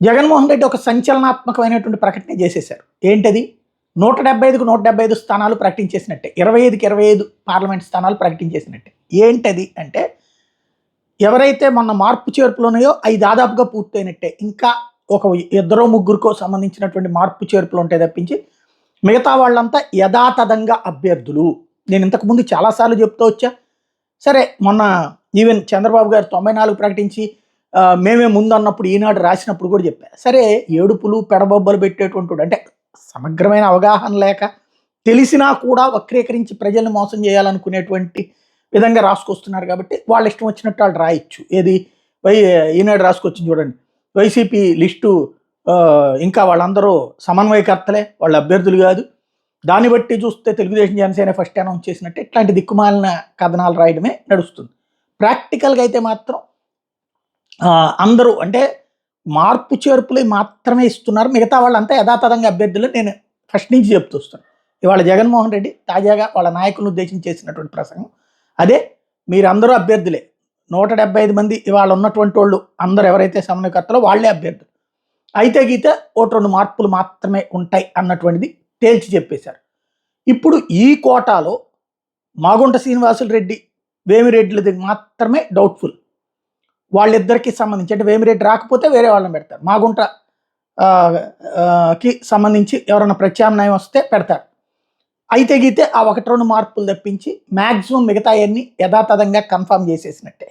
జగన్మోహన్ రెడ్డి ఒక సంచలనాత్మకమైనటువంటి ప్రకటన చేసేశారు. ఏంటది? నూట డెబ్బై ఐదుకు నూట డెబ్బై ఐదు స్థానాలు ప్రకటించేసినట్టే. ఇరవై ఐదుకి ఇరవై ఐదు పార్లమెంట్ స్థానాలు ప్రకటించేసినట్టే. ఏంటది అంటే ఎవరైతే మొన్న మార్పు చేర్పులు ఉన్నాయో అవి దాదాపుగా పూర్తయినట్టే. ఇంకా ఒక ఇద్దరో ముగ్గురికో సంబంధించినటువంటి మార్పు చేర్పులు ఉంటాయి తప్పించి మిగతా వాళ్ళంతా యథాతథంగా అభ్యర్థులు. నేను ఇంతకుముందు చాలాసార్లు చెప్తూ వచ్చా. సరే మొన్న ఈవెన్ చంద్రబాబు గారు తొంభై నాలుగు ప్రకటించి మేమే ముందు అన్నప్పుడు ఈనాడు రాసినప్పుడు కూడా చెప్పా. సరే ఏడుపులు పెడబొబ్బలు పెట్టేటువంటి అంటే సమగ్రమైన అవగాహన లేక తెలిసినా కూడా వక్రీకరించి ప్రజల్ని మోసం చేయాలనుకునేటువంటి విధంగా రాసుకొస్తున్నారు కాబట్టి వాళ్ళ ఇష్టం వచ్చినట్టు వాళ్ళు రాయొచ్చు. ఏది? వై ఈనాడు రాసుకొచ్చింది చూడండి. వైసీపీ లిస్టు ఇంకా వాళ్ళందరూ సమన్వయకర్తలే వాళ్ళ అభ్యర్థులు కాదు. దాన్ని బట్టి చూస్తే తెలుగుదేశం జనసేన ఫస్ట్ అనౌన్స్ చేసినట్టు ఇట్లాంటి దిక్కుమాలిన కథనాలు రాయడమే నడుస్తుంది. ప్రాక్టికల్గా అయితే మాత్రం అందరూ అంటే మార్పు చేర్పులు మాత్రమే ఇస్తున్నారు. మిగతా వాళ్ళంతా యథాతథంగా అభ్యర్థులు నేను ఫస్ట్ నుంచి చెప్తూ వస్తున్నాను ఇవాళ జగన్మోహన్ రెడ్డి తాజాగా వాళ్ళ నాయకులను ఉద్దేశించి చేసినటువంటి ప్రసంగం. అదే మీరందరూ అభ్యర్థులే. నూట డెబ్బై ఐదు మంది ఇవాళ ఉన్నటువంటి వాళ్ళు అందరూ ఎవరైతే సమన్వయకర్తలో వాళ్ళే అభ్యర్థులు. అయితే గీతే ఒకటి రెండు మార్పులు మాత్రమే ఉంటాయి అన్నటువంటిది తేల్చి చెప్పేశారు. ఇప్పుడు ఈ కోటాలో మాగుంట శ్రీనివాసులు రెడ్డి వేమిరెడ్డిలది మాత్రమే డౌట్ఫుల్. వాళ్ళిద్దరికి సంబంధించి అంటే వేమిరెడ్డి రాకపోతే వేరే వాళ్ళని పెడతారు. మాగుంట కి సంబంధించి ఎవరైనా ప్రత్యామ్నాయం వస్తే పెడతారు. అయితే గీతే ఆ ఒకటి రెండు మార్పులు తప్పించి మ్యాక్సిమం మిగతా అన్ని యథాతథంగా కన్ఫర్మ్ చేసేసినట్టే.